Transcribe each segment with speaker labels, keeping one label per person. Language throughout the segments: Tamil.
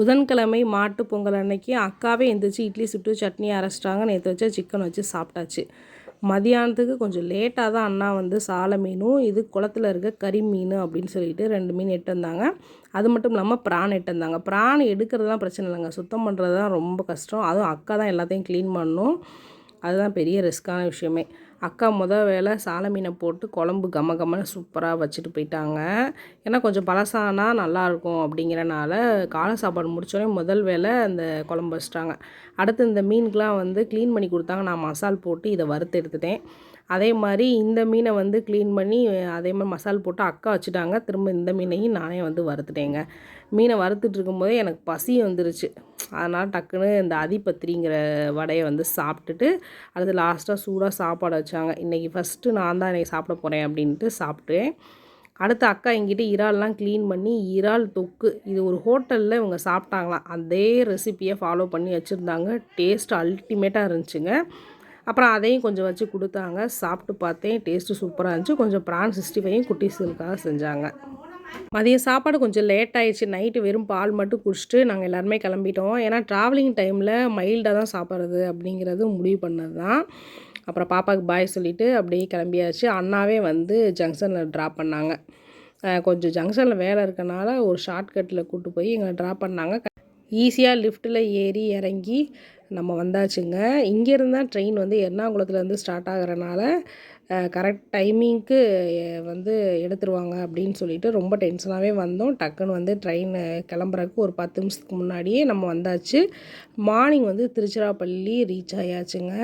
Speaker 1: புதன்கிழமை மாட்டு பொங்கல் அன்னைக்கு அக்காவே எந்திரிச்சு இட்லி சுட்டு சட்னி அரைச்சிட்டாங்க. நேற்று வச்சா சிக்கன் வச்சு சாப்பிட்டாச்சு. மதியானத்துக்கு கொஞ்சம் லேட்டாக தான் அண்ணா வந்து சாலை மீனும் இது குளத்துல இருக்க கறி மீன் அப்படின்னு சொல்லிட்டு ரெண்டு மீன் எட்டு வந்தாங்க. அது மட்டும் இல்லாமல் பிரான் எட்டு வந்தாங்க. ப்ரான் எடுக்கிறதுலாம் பிரச்சனை இல்லைங்க. சுத்தம் பண்ணுறது தான் ரொம்ப கஷ்டம். அதுவும் அக்கா தான் எல்லாத்தையும் க்ளீன் பண்ணணும் அதுதான் பெரிய ரிஸ்க்கான விஷயமே. அக்கா முத வேலை சாலை மீனை போட்டு குழம்பு கம கமன்னு சூப்பராக வச்சுட்டு போயிட்டாங்க. ஏன்னா கொஞ்சம் பழசானா நல்லாயிருக்கும் அப்படிங்கிறனால காலை சாப்பாடு முடித்தோடனே முதல் வேலை அந்த குழம்பு வச்சிட்டாங்க. அடுத்து இந்த மீனுக்கெலாம் வந்து க்ளீன் பண்ணி கொடுத்தாங்க. நான் மசால் போட்டு இதை வறுத்து எடுத்துட்டேன். அதே மாதிரி இந்த மீனை வந்து க்ளீன் பண்ணி அதே மாதிரி மசால் போட்டு அக்கா வச்சுட்டாங்க. திரும்ப இந்த மீனையும் நானே வந்து வறுத்துட்டேங்க. மீனை வறுத்துட்டு இருக்கும்போதே எனக்கு பசி வந்துருச்சு. அதனால் டக்குன்னு இந்த அதிபத்திரிங்கிற வடையை வந்து சாப்பிட்டுட்டு அடுத்து லாஸ்ட்டாக சூடாக சாப்பாடு வச்சு வச்சாங்க இன்றைக்கி ஃபஸ்ட்டு நான் தான் இன்றைக்கி சாப்பிட போகிறேன் அப்படின்ட்டு சாப்பிட்டேன் அடுத்து அக்கா எங்கிட்ட இறால்லாம் க்ளீன் பண்ணி இறால் தொக்கு இது ஒரு ஹோட்டலில் இவங்க சாப்பிட்டாங்களாம். அதே ரெசிப்பியை ஃபாலோ பண்ணி வச்சுருந்தாங்க. டேஸ்ட் அல்டிமேட்டாக இருந்துச்சுங்க. அப்புறம் அதையும் கொஞ்சம் வச்சு கொடுத்தாங்க. சாப்பிட்டு பார்த்தேன். டேஸ்ட்டு சூப்பராக இருந்துச்சு. கொஞ்சம் ப்ரான் சிக்ஸ்டி ஃபைவும் குட்டீஸுக்காக செஞ்சாங்க. மதியம் சாப்பாடு கொஞ்சம் லேட் ஆயிடுச்சு. நைட்டு வெறும் பால் மட்டும் குடிச்சிட்டு நாங்கள் எல்லாருமே கிளம்பிட்டோம். ஏன்னா ட்ராவலிங் டைமில் மைல்டாக தான் சாப்பிட்றது அப்படிங்கிறது முடிவு பண்ணது தான் அப்புறம் பாப்பாவுக்கு பாய் சொல்லிவிட்டு அப்படியே கிளம்பியாச்சு. அண்ணாவே வந்து ஜங்ஷனில் ட்ராப் பண்ணாங்க. கொஞ்சம் ஜங்ஷனில் வேலை இருக்கனால ஒரு ஷார்ட்கட்டில் கூப்பிட்டு போய் எங்களை ட்ராப் பண்ணாங்க. ஈஸியாக லிஃப்ட்டில் ஏறி இறங்கி நம்ம வந்தாச்சுங்க. இங்கேருந்து தான் ட்ரெயின் வந்து எர்ணாகுளத்துலேருந்து ஸ்டார்ட் ஆகிறனால கரெக்ட் டைமிங்க்கு வந்து எடுத்துருவாங்க அப்படின்னு சொல்லிட்டு ரொம்ப டென்ஷனாகவே வந்தோம். டக்குன்னு வந்து ட்ரெயின் கிளம்புறதுக்கு ஒரு பத்து நிமிஷத்துக்கு முன்னாடியே நம்ம வந்தாச்சு. மார்னிங் வந்து திருச்சிராப்பள்ளி ரீச் ஆயாச்சுங்க.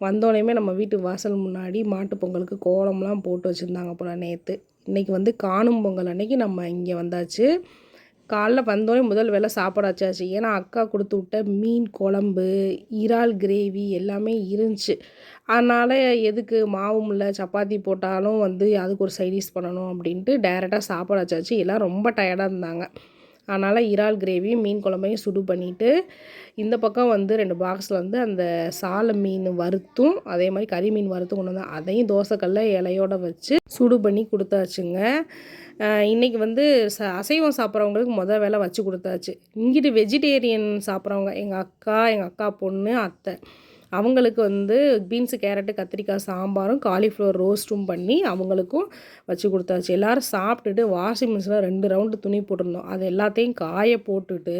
Speaker 1: வந்தோடனையுமே நம்ம வீட்டு வாசல் முன்னாடி மாட்டுப் பொங்கலுக்கு கோலம்லாம் போட்டு வச்சுருந்தாங்க போல் நேற்று இன்றைக்கி வந்து காணும் பொங்கல் அன்னைக்கு நம்ம இங்கே வந்தாச்சு. காலைல வந்தோடனே முதல் வேலை சாப்பாடு வச்சாச்சு. ஏன்னா அக்கா கொடுத்து விட்ட மீன் குழம்பு இறால் கிரேவி எல்லாமே இருந்துச்சு. அதனால் எதுக்கு மாவும் இல்லை சப்பாத்தி போட்டாலும் வந்து அதுக்கு ஒரு சைடிஷ் பண்ணணும் அப்படின்ட்டு டைரெக்டாக சாப்பாடு வச்சாச்சு. எல்லாம் ரொம்ப டயர்டாக இருந்தாங்க. அதனால் இறால் கிரேவி மீன் குழம்பையும் சுடு பண்ணிவிட்டு இந்த பக்கம் வந்து ரெண்டு பாக்ஸில் வந்து அந்த சாலை மீன் வறுத்தும் அதே மாதிரி கறி மீன் வறுத்தும் கொண்டு வந்தேன் அதையும் தோசைக்கல்ல இலையோடு வச்சு சுடு பண்ணி கொடுத்தாச்சுங்க. இன்றைக்கி வந்து ச அசைவம் சாப்பிட்றவங்களுக்கு மொதல் வேலை வச்சு கொடுத்தாச்சு. இங்கிட்டு வெஜிடேரியன் சாப்பிட்றவங்க எங்கள் அக்கா எங்கள் அக்கா பொண்ணு அத்தை. அவங்களுக்கு வந்து பீன்ஸு கேரட்டு கத்திரிக்காய் சாம்பாரும் காலிஃப்ளவர் ரோஸ்ட்டும் பண்ணி அவங்களுக்கும் வச்சு கொடுத்தாச்சு. எல்லோரும் சாப்பிட்டுட்டு வாஷிங் மிஷினில் ரெண்டு ரவுண்டு துணி போட்டிருந்தோம். அது எல்லாத்தையும் காய போட்டுட்டு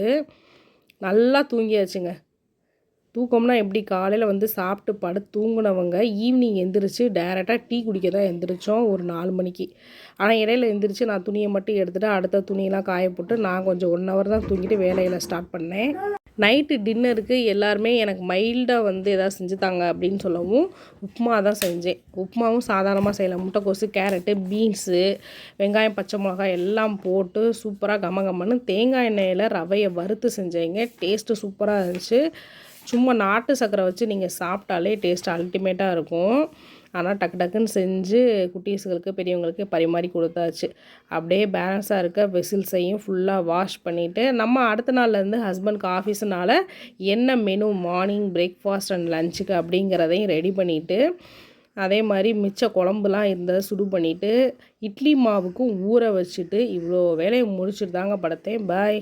Speaker 1: நல்லா தூங்கியாச்சுங்க. தூக்கம்னா எப்படி? காலையில் வந்து சாப்பிட்டு படு தூங்கினவங்க ஈவினிங் எந்திரிச்சு டேரெக்டாக டீ குடிக்க தான் எந்திரிச்சோம் ஒரு நாலு மணிக்கு. ஆனால் இடையில எந்திரிச்சு நான் துணியை மட்டும் எடுத்துகிட்டு அடுத்த துணியெல்லாம் காய போட்டு நான் கொஞ்சம் ஒன் ஹவர் தான் தூங்கிட்டு வேலையில் ஸ்டார்ட் பண்ணேன். நைட்டு டின்னருக்கு எல்லாருமே எனக்கு மைல்டாக வந்து எதாவது செஞ்சு தாங்க அப்படின்னு சொல்லவும் உப்புமா தான் செஞ்சேன். உப்புமாவும் சாதாரணமாக செய்யலாம் முட்டைக்கோசு கேரட்டு பீன்ஸு வெங்காயம் பச்சை மிளகாய் எல்லாம் போட்டு சூப்பராக கம கமன்னு தேங்காய் எண்ணெயில் ரவையை வறுத்து செஞ்சேங்க. டேஸ்ட்டு சூப்பராக இருந்துச்சு. சும்மா நாட்டு சர்க்கரை வச்சு நீங்கள் சாப்பிட்டாலே டேஸ்ட் அல்டிமேட்டாக இருக்கும். ஆனால் டக்கு டக்குன்னு செஞ்சு குட்டீஸுகளுக்கு பெரியவங்களுக்கு பரிமாறி கொடுத்தாச்சு. அப்படியே பேலன்ஸாக இருக்க வெசில்ஸையும் ஃபுல்லாக வாஷ் பண்ணிவிட்டு நம்ம அடுத்த நாள்லேருந்து ஹஸ்பண்ட்க்கு ஆஃபீஸுனால் என்ன மெனு மார்னிங் பிரேக்ஃபாஸ்ட் அண்ட் லஞ்சுக்கு அப்படிங்கிறதையும் ரெடி பண்ணிவிட்டு அதே மாதிரி மிச்ச குழம்புலாம் இருந்ததை சுடு பண்ணிவிட்டு இட்லி மாவுக்கும் ஊற வச்சுட்டு இவ்வளோ வேலையை முடிச்சுட்டு தாங்க படுத்தேன். பாய்